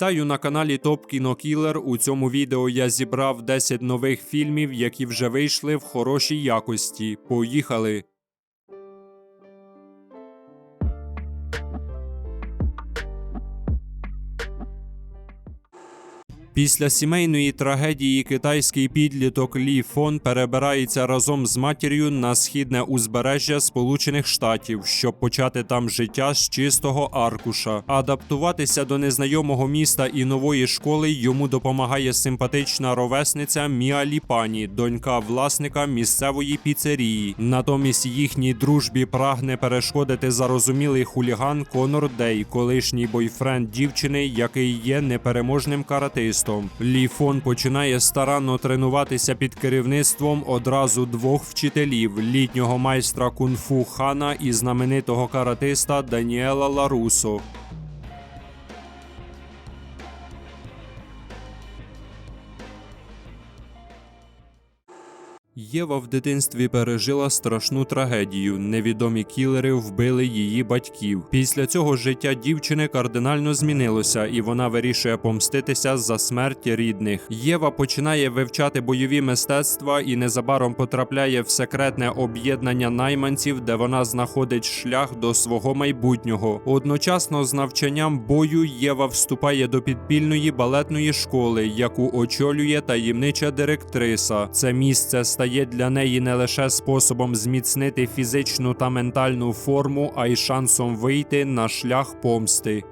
Вітаю на каналі Топ Кінокілер. У цьому відео я зібрав 10 нових фільмів, які вже вийшли в хорошій якості. Поїхали! Після сімейної трагедії китайський підліток Лі Фон перебирається разом з матір'ю на східне узбережжя Сполучених Штатів, щоб почати там життя з чистого аркуша. Адаптуватися до незнайомого міста і нової школи йому допомагає симпатична ровесниця Міа Ліпані, донька власника місцевої піцерії. Натомість їхній дружбі прагне перешкодити зарозумілий хуліган Конор Дей, колишній бойфренд дівчини, який є непереможним каратистом. Лі Фон починає старанно тренуватися під керівництвом одразу двох вчителів: літнього майстра кунг-фу Хана і знаменитого каратиста Даніела Ларусо. Єва в дитинстві пережила страшну трагедію. Невідомі кілери вбили її батьків. Після цього життя дівчини кардинально змінилося, і вона вирішує помститися за смерть рідних. Єва починає вивчати бойові мистецтва і незабаром потрапляє в секретне об'єднання найманців, де вона знаходить шлях до свого майбутнього. Одночасно з навчанням бою Єва вступає до підпільної балетної школи, яку очолює таємнича директриса. Це місце стає для неї не лише способом зміцнити фізичну та ментальну форму, а й шансом вийти на шлях помсти.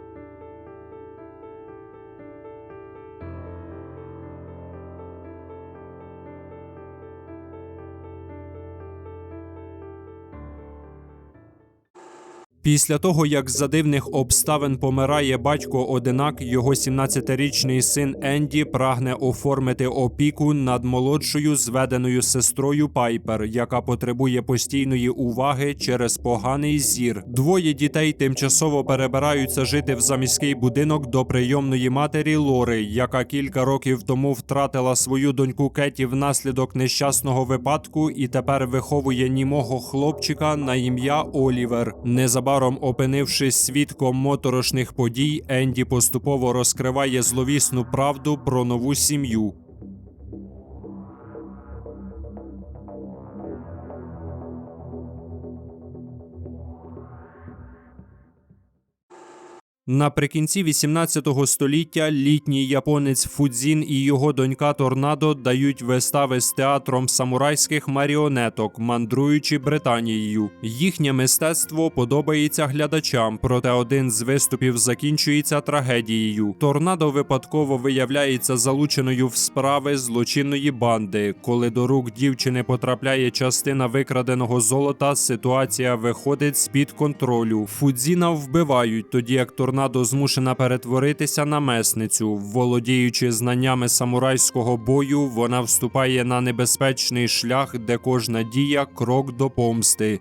Після того, як за дивних обставин помирає батько одинак, його 17-річний син Енді прагне оформити опіку над молодшою зведеною сестрою Пайпер, яка потребує постійної уваги через поганий зір. Двоє дітей тимчасово перебираються жити в заміський будинок до прийомної матері Лори, яка кілька років тому втратила свою доньку Кеті внаслідок нещасного випадку і тепер виховує німого хлопчика на ім'я Олівер. Незабаром опинившись свідком моторошних подій, Енді поступово розкриває зловісну правду про нову сім'ю. Наприкінці 18 століття літній японець Фудзін і його донька Торнадо дають вистави з театром самурайських маріонеток, мандруючи Британією. Їхнє мистецтво подобається глядачам, проте один з виступів закінчується трагедією. Торнадо випадково виявляється залученою в справи злочинної банди. Коли до рук дівчини потрапляє частина викраденого золота, ситуація виходить з під контролю. Фудзіна вбивають, тоді як торнадо змушена перетворитися на месницю. Володіючи знаннями самурайського бою, вона вступає на небезпечний шлях, де кожна дія крок до помсти.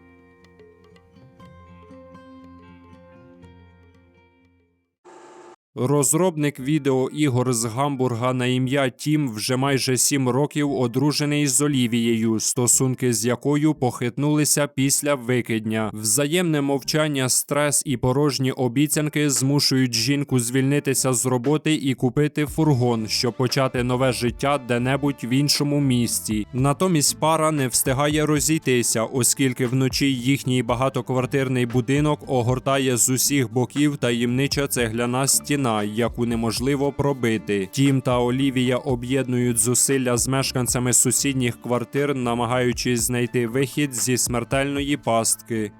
Розробник відеоігор з Гамбурга на ім'я Тім вже майже сім років одружений з Олівією, стосунки з якою похитнулися після викидня. Взаємне мовчання, стрес і порожні обіцянки змушують жінку звільнитися з роботи і купити фургон, щоб почати нове життя де-небудь в іншому місті. Натомість пара не встигає розійтися, оскільки вночі їхній багатоквартирний будинок огортає з усіх боків таємнича цегляна стіна яку неможливо пробити. Тім та Олівія об'єднують зусилля з мешканцями сусідніх квартир, намагаючись знайти вихід зі смертельної пастки.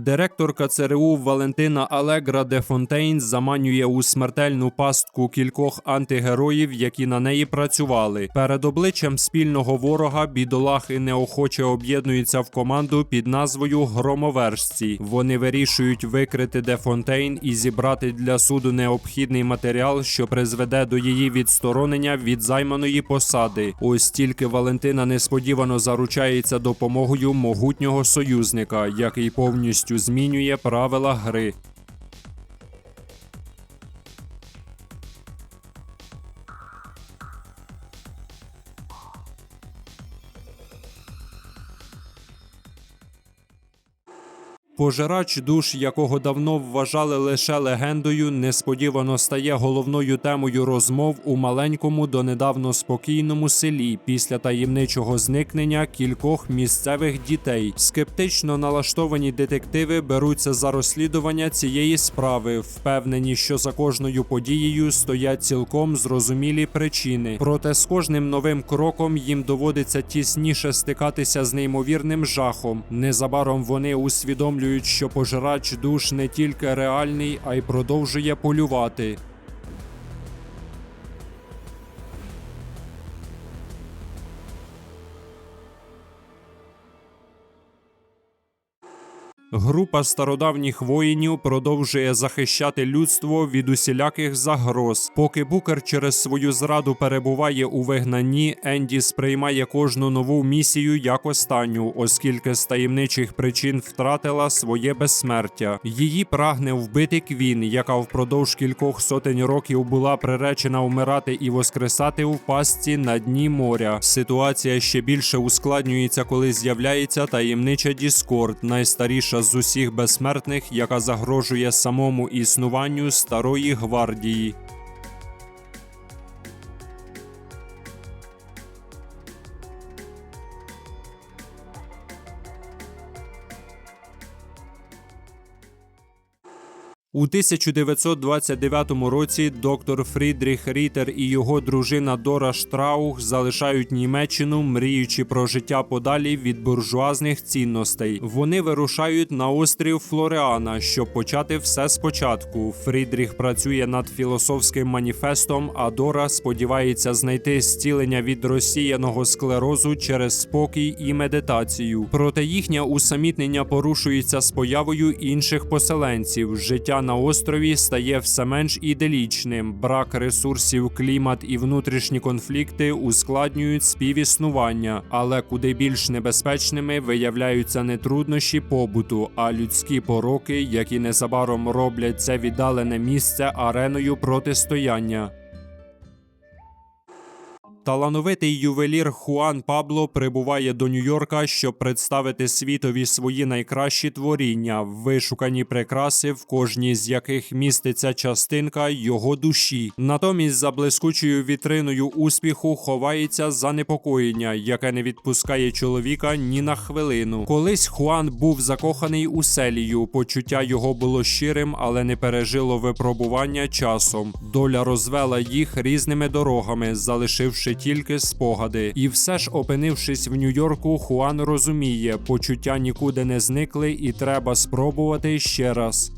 Директорка ЦРУ Валентина Алегра де Фонтейн заманює у смертельну пастку кількох антигероїв, які на неї працювали. Перед обличчям спільного ворога бідолахи неохоче об'єднуються в команду під назвою Громовержці. Вони вирішують викрити де Фонтейн і зібрати для суду необхідний матеріал, що призведе до її відсторонення від займаної посади. Ось тільки Валентина несподівано заручається допомогою могутнього союзника, який повністю змінює правила гри. Пожирач душ, якого давно вважали лише легендою, несподівано стає головною темою розмов у маленькому донедавно спокійному селі після таємничого зникнення кількох місцевих дітей. Скептично налаштовані детективи беруться за розслідування цієї справи, впевнені, що за кожною подією стоять цілком зрозумілі причини. Проте з кожним новим кроком їм доводиться тісніше стикатися з неймовірним жахом. Незабаром вони усвідомлюють, що пожирач душ не тільки реальний, а й продовжує полювати. Група стародавніх воїнів продовжує захищати людство від усіляких загроз. Поки Букер через свою зраду перебуває у вигнанні, Енді сприймає кожну нову місію як останню, оскільки з таємничих причин втратила своє безсмертя. Її прагне вбити Квін, яка впродовж кількох сотень років була приречена вмирати і воскресати в пастці на дні моря. Ситуація ще більше ускладнюється, коли з'являється таємнича Діскорд, найстаріша з усіх безсмертних, яка загрожує самому існуванню старої гвардії. У 1929 році доктор Фрідріх Рітер і його дружина Дора Штраух залишають Німеччину, мріючи про життя подалі від буржуазних цінностей. Вони вирушають на острів Флореана, щоб почати все спочатку. Фрідріх працює над філософським маніфестом, а Дора сподівається знайти зцілення від розсіяного склерозу через спокій і медитацію. Проте їхнє усамітнення порушується з появою інших поселенців. Життя на острові стає все менш іделічним. Брак ресурсів, клімат і внутрішні конфлікти ускладнюють співіснування, але куди більш небезпечними виявляються не труднощі побуту, а людські пороки, які незабаром роблять це віддалене місце ареною протистояння. Талановитий ювелір Хуан Пабло прибуває до Нью-Йорка, щоб представити світові свої найкращі творіння, вишукані прикраси, в кожній з яких міститься частинка його душі. Натомість за блискучою вітриною успіху ховається занепокоєння, яке не відпускає чоловіка ні на хвилину. Колись Хуан був закоханий у селію. Почуття його було щирим, але не пережило випробування часом. Доля розвела їх різними дорогами, залишивши тільки спогади. І все ж, опинившись в Нью-Йорку, Хуан розуміє, почуття нікуди не зникли, і треба спробувати ще раз.